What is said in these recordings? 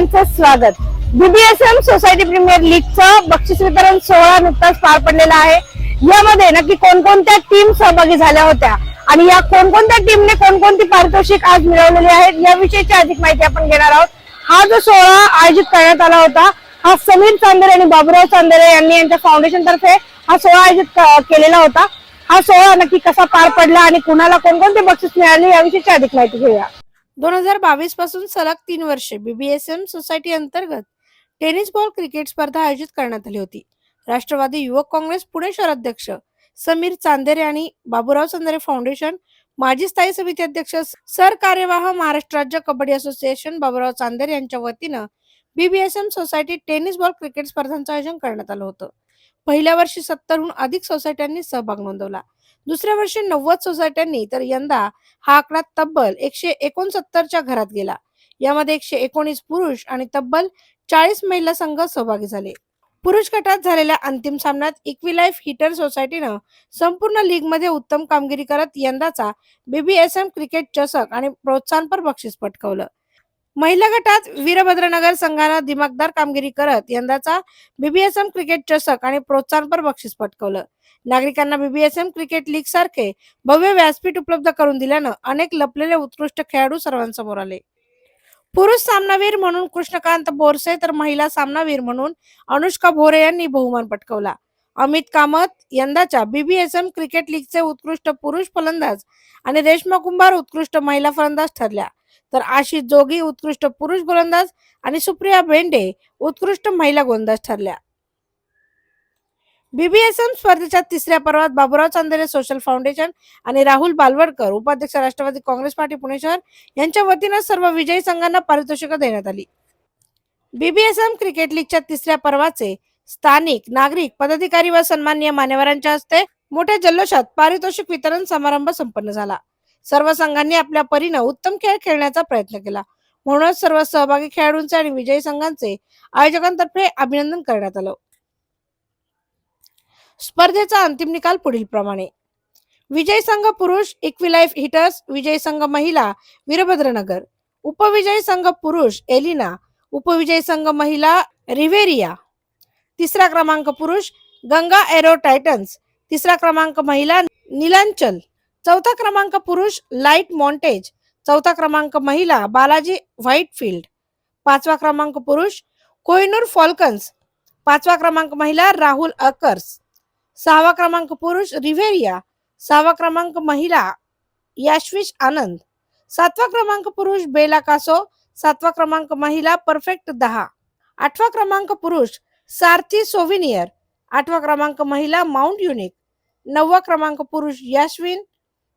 सर्वांचं स्वागत. BBSM society premier लीगचं बक्षीस वितरण सोहळा नुकताच पार पडलेला आहे. यामध्ये नक्की कोणकोणत्या टीम सहभागी झाल्या होत्या? आणि या कोणकोणत्या टीमने कोणकोणती पारितोषिक आज मिळवलेली आहेत याविषयीची अधिक माहिती आपण घेणार आहोत. हा जो सोहळा आयोजित करण्यात आला होता हा समीर चांदेरे आणि बाबुराव चांदेरे यांनी यांच्या फाउंडेशन तर्फे हा सोहळा आयोजित केलेला होता. हा सोहळा नक्की कसा पार पडला आणि कुणाला कोणकोणते बक्षीस मिळाले याविषयीची अधिक माहिती घेऊया. दोन हजार बावीसपासून सलग तीन वर्षे बीबीएसएम सोसायटी अंतर्गत टेनिस बॉल क्रिकेट स्पर्धा आयोजित करण्यात आली होती. राष्ट्रवादी युवक काँग्रेस पुणे शहराध्यक्ष समीर चांदेरे आणि बाबुराव चांदेरे फाउंडेशन माजी स्थायी समिती अध्यक्ष सर कार्यवाह महाराष्ट्र राज्य कबड्डी असोसिएशन बाबुराव चांदेरे यांच्या वतीनं BBSM society tennis ball cricket स्पर्धांचं आयोजन करण्यात आलं होतं. पहिल्या वर्षी सत्तरहून अधिक सोसायट्यांनी सहभाग नोंदवला. दुसऱ्या वर्षी नव्वद सोसायट्यांनी तर यंदा हा आकडा तब्बल एकशे एकोणसत्तरच्या घरात गेला. यामध्ये एकशे एकोणीस पुरुष आणि तब्बल चाळीस महिला संघ सहभागी झाले. पुरुष गटात झालेल्या अंतिम सामन्यात इक्विलाइफ हिटर सोसायटीनं संपूर्ण लीगमध्ये उत्तम कामगिरी करत यंदाचा बीबीएसएम क्रिकेट चषक आणि प्रोत्साहनपर बक्षीस पटकावलं. महिला गटात वीरभद्रनगर संघानं दिमागदार कामगिरी करत यंदाचा बीबीएसएम क्रिकेट चषक आणि प्रोत्साहनपर बक्षीस पटकवलं. नागरिकांना बीबीएसएम क्रिकेट लीग सारखे भव्य व्यासपीठ उपलब्ध करून दिल्यानं अनेक लपलेले उत्कृष्ट खेळाडू सर्वांसमोर आले. पुरुष सामनावीर म्हणून कृष्णकांत बोरसे तर महिला सामनावीर म्हणून अनुष्का भोरे यांनी बहुमान पटकवला. अमित कामत यंदाच्या बीबीएसएम क्रिकेट लीगचे उत्कृष्ट पुरुष फलंदाज आणि रेश्मा कुंभार उत्कृष्ट महिला फलंदाज ठरल्या. तर आशिष जोगी उत्कृष्ट पुरुष गोलंदाज आणि सुप्रिया भेंडे उत्कृष्ट महिला गोलंदाज ठरल्या. बीबीएसएम स्पर्धेच्या तिसऱ्या पर्वात बाबुराव चांदेरे सोशल फाउंडेशन आणि राहुल बालवडकर उपाध्यक्ष राष्ट्रवादी काँग्रेस पार्टी पुणे शहर यांच्या वतीनं सर्व विजयी संघांना पारितोषिक देण्यात आली. बीबीएसएम क्रिकेट लीगच्या तिसऱ्या पर्वाचे स्थानिक नागरिक पदाधिकारी व सन्माननीय मान्यवरांच्या हस्ते मोठ्या जल्लोषात पारितोषिक वितरण समारंभ संपन्न झाला. सर्व संघांनी आपल्या परीनं उत्तम खेळ खेळण्याचा प्रयत्न केला. म्हणूनच सर्व सहभागी खेळाडूंचे आणि विजयी संघांचे आयोजकांतर्फे अभिनंदन करण्यात आलं. स्पर्धेचा अंतिम निकाल पुढील प्रमाणे. विजयी संघ पुरुष इक्विलाइफ हिटर्स विजयी संघ महिला वीरभद्रनगर उपविजयी संघ पुरुष एलिना उपविजयी संघ महिला रिव्हेरिया तिसरा क्रमांक पुरुष गंगा एरो टायटन्स तिसरा क्रमांक महिला निलांचल चौथा क्रमांक पुरुष लाइट मॉन्टेज. चौथा क्रमांक महिला बालाजी व्हाईटफिल्ड पाचवा क्रमांक पुरुष कोहिनूर फॉल्कन्स. पाचवा क्रमांक महिला राहुल अकर्स. सहावा क्रमांक पुरुष रिव्हेरिया. सहावा क्रमांक महिला याश्विश आनंद. सातवा क्रमांक पुरुष बेला कासो. सातवा क्रमांक महिला परफेक्ट दहा. आठवा क्रमांक पुरुष सारथी सोविनियर आठवा क्रमांक महिला माउंट युनिक. नववा क्रमांक पुरुष याश्विन.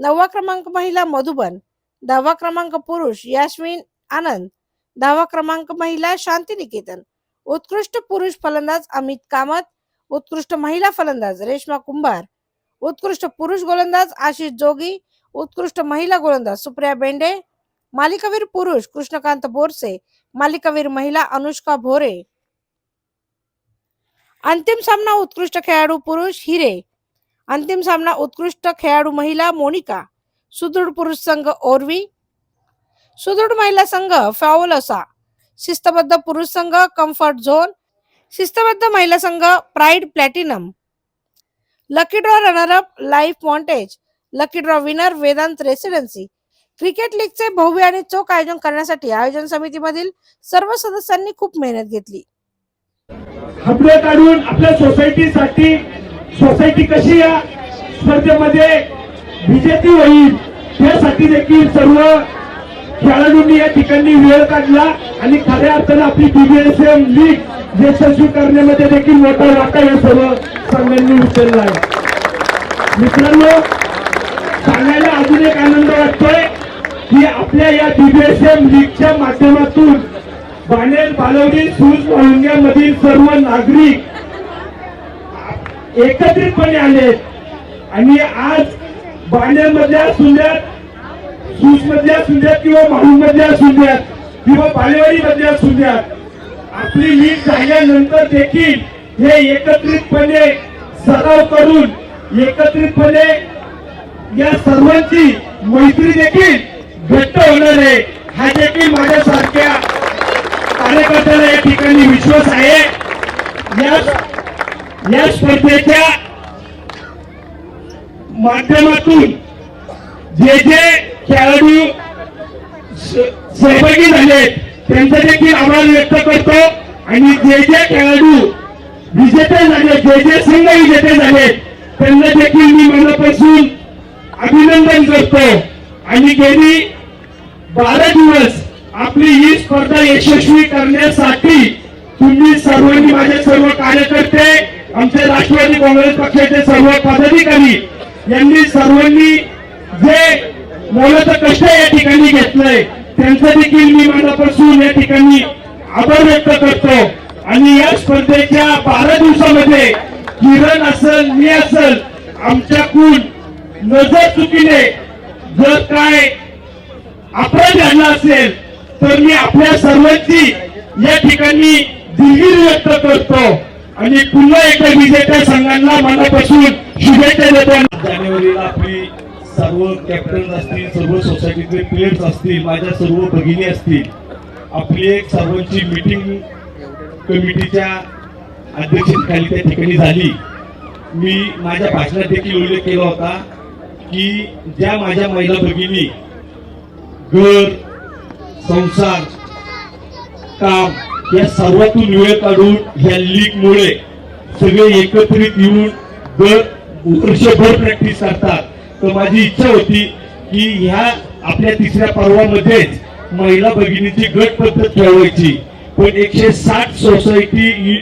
नववा क्रमांक महिला मधुबन. दहावा क्रमांक पुरुष याश्विन आनंद. दहावा क्रमांक महिला शांतिनिकेतन. उत्कृष्ट पुरुष फलंदाज अमित कामत. उत्कृष्ट महिला फलंदाज रेश्मा कुंभार. उत्कृष्ट पुरुष गोलंदाज आशिष जोगी. उत्कृष्ट महिला गोलंदाज सुप्रिया बेंडे. मालिकावीर पुरुष कृष्णकांत बोरसे. मालिकावीर महिला अनुष्का भोरे. अंतिम सामना उत्कृष्ट खेळाडू पुरुष हिरे. अंतिम सामना उत्कृष्ट खेळाडू महिला मोनिका सुदृढ पुरुष संघ ओरवी सुदृढ महिला संघ फॅओलसा शिस्तबद्ध पुरुष संघ कम्फर्ट झोन शिस्तबद्ध महिला संघ pride platinum. Lucky draw runner up life montage lucky draw winner Vedant residency cricket लीगचे भव्य आणि चोख आयोजन करण्यासाठी आयोजन समितीमधील सर्व सदस्यांनी खूप मेहनत घेतली. काढून आपल्या सोसायटीसाठी सोसायटी कशी या स्पर्धेमध्ये विजेती होईल त्यासाठी देखील सर्व खेळाडूंनी या ठिकाणी वेळ काढला आणि खऱ्या अर्थानं आपली बीबीएसएम लीग यशस्वी करण्यामध्ये देखील मोठा वाटा या सर्व संघांनी उचलला आहे. मित्रांनो सांगायला अजून एक आनंद वाटतोय की आपल्या या बीबीएसएम लीगच्या माध्यमातून बाणेर बालवडी सूज मधील सर्व नागरिक एकत्रितपणे आले. आणि आज बाणेर मधल्या सुंदर सूज मधल्या सुंदर किंवा माहून मधल्या सुंदर किंवा बालेवाडी मधल्या सुंदर आपली लीग झाल्यानंतर देखील हे एकत्रितपणे सराव करून एकत्रितपणे या सर्वांची मैत्री देखील घट्ट होणार आहे. हा देखील माझ्यासारख्या कार्यकर्त्याला या ठिकाणी विश्वास आहे. या या स्पर्धेच्या माध्यमातून जे जे खेळाडू सहभागी झाले त्यांचा देखील आभार व्यक्त करतो. आणि जे जे खेळाडू विजेते झाले जे जे संघ विजेते झाले त्यांना देखील मी मनापासून अभिनंदन करतो. आणि गेली बारा दिवस आपली ही स्पर्धा यशस्वी करण्यासाठी तुम्ही सर्वांनी माझे सर्व कार्यकर्ते आमचे राष्ट्रवादी काँग्रेस पक्षाचे सर्व पदाधिकारी यांनी सर्वांनी जे मोलाचं कष्ट या ठिकाणी घेतलंय त्यांचं देखील मी मनापासून या ठिकाणी आभार व्यक्त करतो. आणि या स्पर्धेच्या बारा दिवसामध्ये किरण असल मी असल आमच्याकून नजर चुकीने जर काय अपराध झाला असेल तर मी आपल्या सर्वांची या ठिकाणी दिलगिरी व्यक्त करतो. आणि पुन्हा एकदा विजेत्या संघांना मनापासून शुभेच्छा देतो. जानेवारीला आपली सर्व कॅप्टन असतील सर्व सोसायटीतले प्लेयर्स असतील माझ्या सर्व भगिनी असतील आपली एक सर्वांची मीटिंग कमिटीच्या अध्यक्षतेखाली त्या ठिकाणी झाली. मी माझ्या भाषणात देखील उल्लेख केला होता की ज्या माझ्या महिला भगिनी घर संसार काम या सर्वातून वेळ काढून ह्या लीग मुळे सगळे एकत्रित येऊन दर वर्षभर प्रॅक्टिस करतात. तर माझी इच्छा होती की ह्या आपल्या तिसऱ्या पर्वामध्येच महिला भगिनीची गट पद्धत खेळवायची. पण एकशे साठ सोसायटी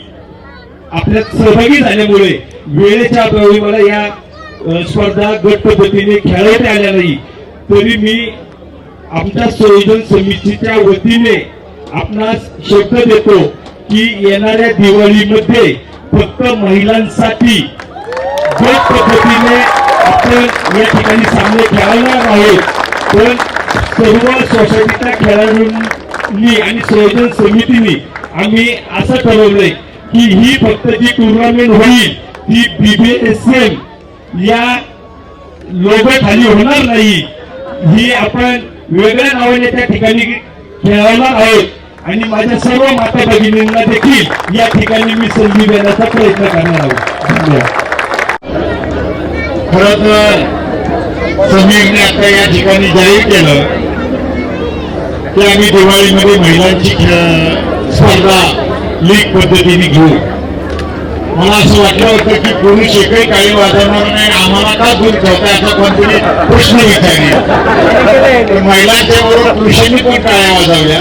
आपल्यात सहभागी झाल्यामुळे वेळेच्या अभावी मला या स्पर्धा गट पद्धतीने खेळवता आल्या नाही. तरी मी आमच्या संयोजन समितीच्या वतीने आपणास शब्द देतो की येणाऱ्या दिवाळीमध्ये फक्त महिलांसाठी गट पद्धतीने आपण या ठिकाणी सामने खेळणार आहोत पण सर्व सोसायटीच्या खेळाडूंनी आणि संयोजन समितीने आम्ही असं ठरवलंय की ही फक्त जी टुर्नामेंट होईल ती बीबीएसएम या लोगो खाली होणार नाही. ही आपण वेगळ्या नावाने त्या ठिकाणी खेळवणार आहोत. आणि माझ्या सर्व माता भगिनींना देखील या ठिकाणी मी संधी देण्याचा प्रयत्न करणार आहोत धन्यवाद. खर तर समीरने आता या ठिकाणी जाहीर केलं की आम्ही दिवाळीमध्ये महिलांची स्पर्धा लीग पद्धतीने घेऊ. मला असं वाटलं होतं की पुरुष एकही काही वाजवणार नाही आम्हाला का दूर ठेवता असा कोणतरी प्रश्न विचारले पण महिलांच्या बरोबर पुरुषांनी पण टाळ्या वाजवल्या.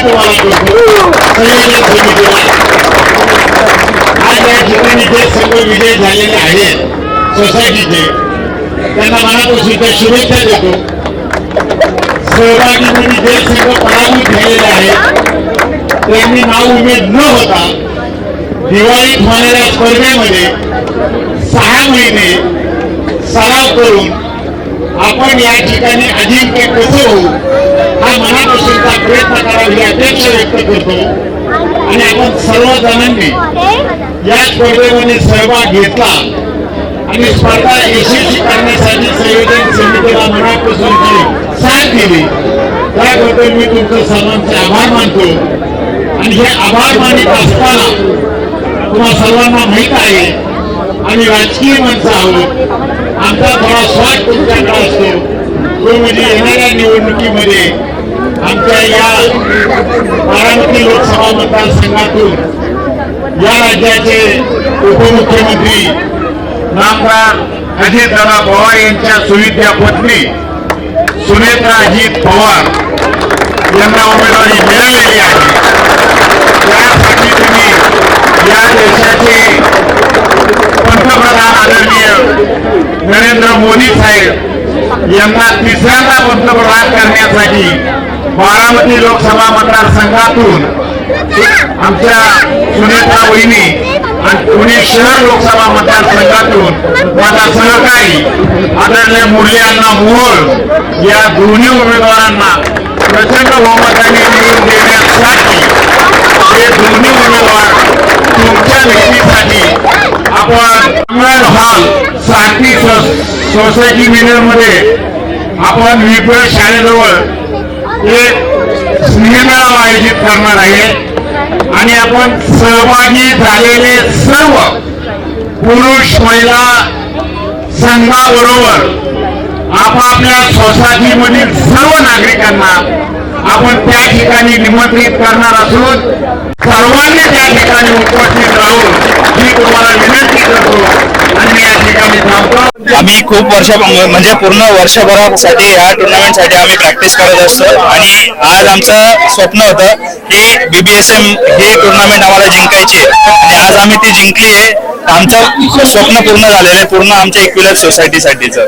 आज या ठिकाणी जे सर्व विजय झालेले आहेत सोसायटीचे त्यांना मनापासून शुभेच्छा देतो जे पराभूत झालेले आहेत त्यांनी नाव उमेद न होता दिवाळीत होणाऱ्या स्पर्धेमध्ये सहा महिने सराव करून आपण या ठिकाणी अजिंक्य कसं होऊ. हा मनापासूनचा प्रयत्न करावा ही अपेक्षा व्यक्त करतो. आणि आपण सर्वजणांनी या स्पर्धेमध्ये सहभाग घेतला. आणि स्पर्धा यशस्वी करण्यासाठी संयोजन समितीला मनापासून साथ दिली. त्याबद्दल मी तुमचं सर्वांचे आभार मानतो. आणि हे आभार मानित असताना तुम्हाला सर्वांना माहीत आहे आम्ही राजकीय माणसं आहोत आमचा थोडा स्वाट तुमच्याकडे असतो. तो म्हणजे येणाऱ्या निवडणुकीमध्ये आमच्या या बारामती लोकसभा मतदारसंघातून या राज्याचे उपमुख्यमंत्री नामदार अजितदादा पवार यांच्या सुविद्या पत्नी सुनेत्रा अजित पवार यांना उमेदवारी मिळालेली आहे. यांना तिसऱ्यांदा पंतप्रधान करण्यासाठी बारामती लोकसभा मतदारसंघातून आमच्या सुनेत्रा वहिनी आणि पुणे शहर लोकसभा मतदारसंघातून माझा सहकारी आदरणीय मुरली अण्णा मोहोळ या दोन्ही उमेदवारांना प्रचंड बहुमताने निवडून देण्यासाठी हे दोन्ही उमेदवार तुमच्या व्यक्तीसाठी आपण हॉलसाठी सोसायटी मिनरमध्ये आपण विपुळ शाळेजवळ एक स्नेहमेळावा आयोजित करणार आहे. आणि आपण सहभागी झालेले सर्व पुरुष महिला संघाबरोबर आपापल्या सोसायटीमधील सर्व नागरिकांना आपण त्या ठिकाणी निमंत्रित करणार असून सर्वांनी त्या ठिकाणी उपस्थित राहून ही आम्ही खूप वर्ष म्हणजे पूर्ण वर्षभरासाठी ह्या टुर्नामेंटसाठी आम्ही प्रॅक्टिस करत असतो. आणि आज आमचं स्वप्न होतं की बीबीएसएम ही टुर्नामेंट आम्हाला जिंकायची आणि आज आम्ही ती जिंकली आहे. आमचं स्वप्न पूर्ण झालेलं आहे. पूर्ण आमच्या इक्विलर सोसायटीसाठीचं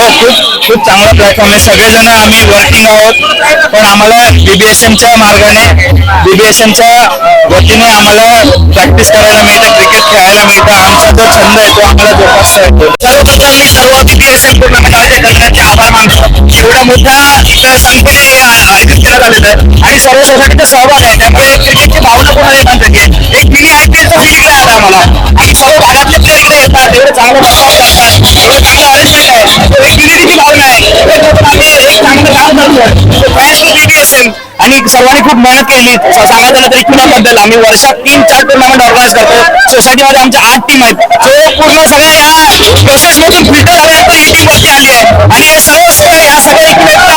हो, खूप खूप चांगला प्लॅटफॉर्म आहे. सगळेजण आम्ही वर्किंग आहोत. पण आम्हाला बीबीएसएमच्या मार्गाने बीबीएसएमच्या वतीने आम्हाला प्रॅक्टिस करायला मिळतं क्रिकेट खेळायला मिळतं. आमचा जो छंद आहे तो आम्हाला जोपासता येतो. सर्वप्रथम मी सर्व बीबीएसएम टुर्नामेंट आयोजक करण्याचे आभार मानतो. एवढा मोठा इथं संख्येने हे आयोजित केलं आलेलं आहे. आणि सर्व सोसायटीचा सहभाग आहे. त्यामुळे क्रिकेटची भावना पूर्ण निर्माण झाली एक मिनी आयपीएलचा फील आहे आम्हाला. आणि सर्व भागातले प्लेयर इकडे येतात एवढं चांगलं आणि सर्वांनी खूप मेहनत केली सांगायचं झालं तरी इक्विनाबद्दल आम्ही वर्षात तीन चार टुर्नामेंट ऑर्गनाईज करतो सोसायटीमध्ये आमच्या आठ टीम आहेत जो पूर्ण सगळ्या या प्रोसेस मधून फिल्टर झाले आता ही टीम वरती आली आहे आणि हे सर्व स्कोर या सगळ्या इक्विनाचा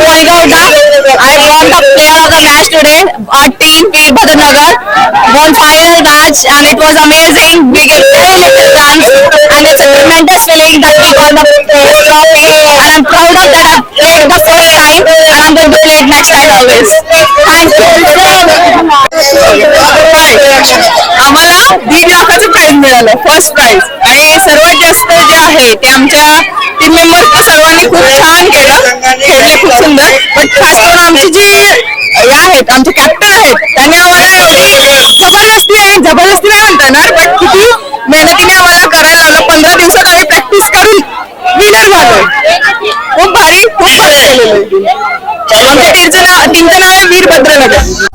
Poigauda. I won the player of the match today. Our team, P. Bhadranagar, won final match and it was amazing. We get very little and I'm proud of that. Played the first time and I'm going to play it next time always. Thank you. आम्हाला दीड लाखाचं price मिळालं. First price आणि सर्वात जास्त जे आहे ते आमच्या टीम मेंबर सर्वांनी खूप छान केलं. खेळले खूप सुंदर. पण खास करून आमचे जे हे आहेत आमचे कॅप्टन आहेत त्यांनी आम्हाला जबरदस्ती आहे जबरदस्ती नाही म्हणता येणार पण किती मेहनतीने आम्हाला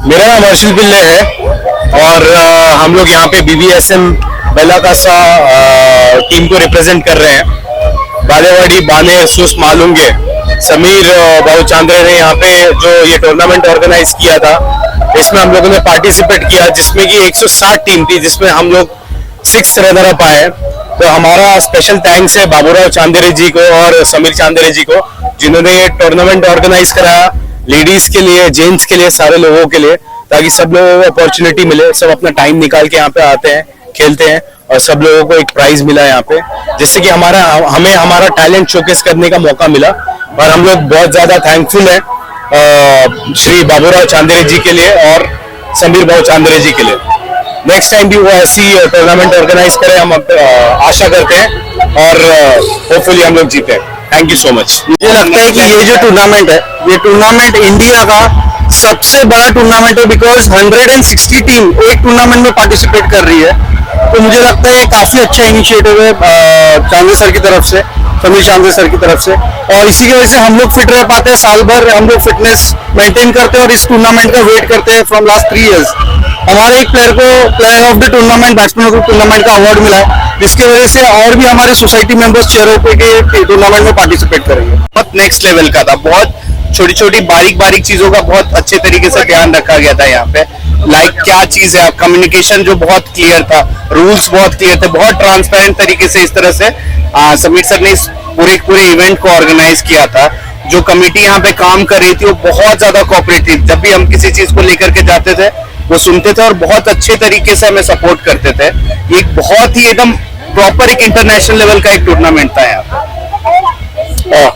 मेरा नाम हर्षिल बिल्ले है और हम लोग यहाँ पे बीबीएसएम बेलाकासा टीम को रिप्रेजेंट कर रहे हैं। बालेवाड़ी बाने सुस मालूँगे समीर अ, भाऊ चांद्रे ने यहाँ पे जो ये टूर्नामेंट ऑर्गेनाइज किया था इसमें हम लोगों ने पार्टिसिपेट किया जिसमें कि 160 टीम थी जिसमें हम लोग सिक्स रनर अप आए। तो हमारा स्पेशल थैंक्स है बाबूराव चांदेरे जी को और समीर चांदेरे जी को, जिन्होंने ये टूर्नामेंट ऑर्गेनाइज कराया लेडीज़ के लिए जेंट्स के लिए, सारे लोगों के लिए, ताकि सब लोगों को अपॉर्चुनिटी मिले, सब अपना टाइम निकाल के यहाँ पे आते हैं, खेलते हैं और सब लोगों को एक प्राइज मिला यहाँ पे। जिससे कि हमारा, हमें हमारा टैलेंट शोकेस करने का मौका मिला, और हम लोग बहुत ज़्यादा थैंकफुल हैं श्री बाबूराव चांदेरे जी के लिए और समीर भाव चांदेरे जी के लिए। नेक्स्ट टाइम भी वो ऐसी टूर्नामेंट ऑर्गेनाइज करें, हम आशा करते हैं और होपफुली हम लोग जीते। थैंक यू सो मच मुझे लगता है कि ये जो टूर्नामेंट है, ये टूर्नामेंट इंडिया का सबसे बड़ा टूर्नामेंट है बिकॉज़ 160 टीम एक टूर्नामेंट में पार्टिसिपेट कर रही है। तो मुझे लगता है ये काफ़ी अच्छा इनिशिएटिव है चांदे सर की तरफ़ से, समीर चांदे सर की तरफ़ से। और इसी की वजह से हम लोग फिट रह पाते हैं, साल भर हम लोग फिटनेस मेंटेन करते हैं और इस टूर्नामेंट का वेट करते हैं फ्रॉम लास्ट थ्री इयर्स हमारे एक प्लेयर को player of the tournament batsman of tournament का अवार्ड मिला है। जिसकी वजह से और भी हमारे सोसाइटी मेंबर्स चेयर होकर के टूर्नामेंट में पार्टिसिपेट करेंगे। बहुत नेक्स्ट लेवल का था। बहुत छोटी छोटी बारीक बारीक चीज़ों का बहुत अच्छे तरीके से ध्यान रखा गया था यहाँ पे। लाइक like, क्या चीज़ है? कम्युनिकेशन जो बहुत क्लियर था। रूल्स बहुत क्लियर थे। बहुत ट्रांसपेरेंट तरीके से इस तरह से समीर सर ने इस पूरे पूरे इवेंट को ऑर्गेनाइज किया था। जो कमेटी यहाँ पे काम कर रही थी वो बहुत ज़्यादा कोऑपरेटिव जब भी हम किसी चीज़ को लेकर के जाते थे वो सुनते थे और बहुत अच्छे तरीके से हमें सपोर्ट करते थे। एक बहुत ही एकदम प्रॉपर एक इंटरनेशनल लेवल का एक टूर्नामेंट था यहाँ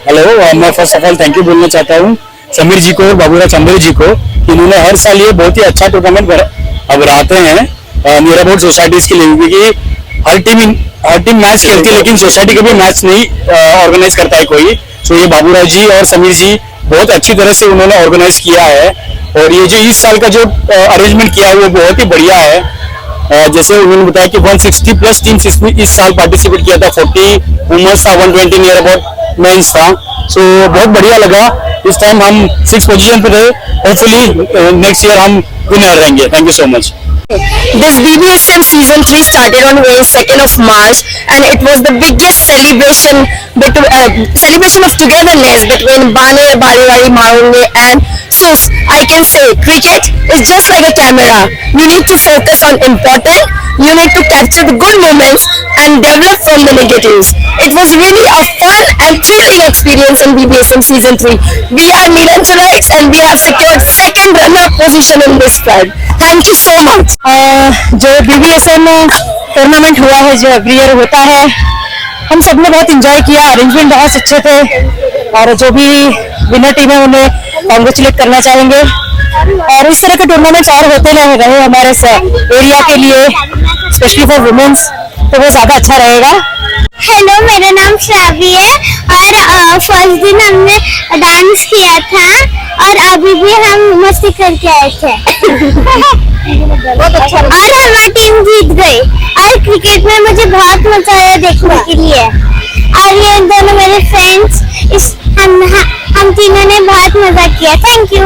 हेलो मैं first of all thank you बोलना चाहता हूँ समीर जी को और बाबूराव चंदेल जी को इन्होंने हर साल ये बहुत ही अच्छा टूर्नामेंट अब रहते हैं नियर अबाउट सोसाइटीज के लिए क्योंकि हर टीम हर टीम मैच खेलती है, लेकिन सोसाइटी का भी मैच नहीं ऑर्गेनाइज करता है कोई। सो ये बाबूराव जी और समीर जी बहुत अच्छी तरह से उन्होंने ऑर्गेनाइज किया है। और ये जो इस साल का जो अरेंजमेंट किया है, वो बहुत ही बढ़िया है। जैसे उन्होंने बताया कि 160 प्लस टीम्स इसमें इस साल पार्टिसिपेट किया था। 40 वुमेन्स था 120 नियर अबाउट मेंस था। सो बहुत बढ़िया लगा। इस टाइम हम सिक्स पोजीशन पे रहे। होपफुली नेक्स्ट ईयर हम विनर रहेंगे। Thank you so much This BBSM season 3 started on 2nd of March and it was the biggest celebration uh, celebration of togetherness between Bane, Bariwari, Marunge and SUS. I can say cricket is just like a camera. You need to focus on important, you need to capture the good moments and develop from the negatives. It was really a fun and thrilling experience in BBSM season 3. We are Nilanjanites and we have secured second runner-up position in this spread. Thank you so much. जो BBSM tournament हुआ है जो every year होता है हम सब ने बहुत enjoy KIA arrangement बहुत अच्छे थे और जो भी विनर टीम है उन्हें कॉन्ग्रेचुलेट करना चाहेंगे। और इस तरह के टूर्नामेंट्स और होते रहे रहे हमारे एरिया के लिए स्पेशली फॉर वुमेन्स तो वो ज़्यादा अच्छा रहेगा। हेलो मेरा नाम श्रावी है और फ़र्स्ट दिन हमने डांस किया था और अभी भी हम मस्ती करके आए थे। अच्छा और हमारी टीम जीत गई और क्रिकेट में मुझे बहुत मज़ा आया देखने के लिए। और ये दोनों मेरे फ्रेंड्स इस हम हम तीनों ने बहुत मजा किया थैंक यू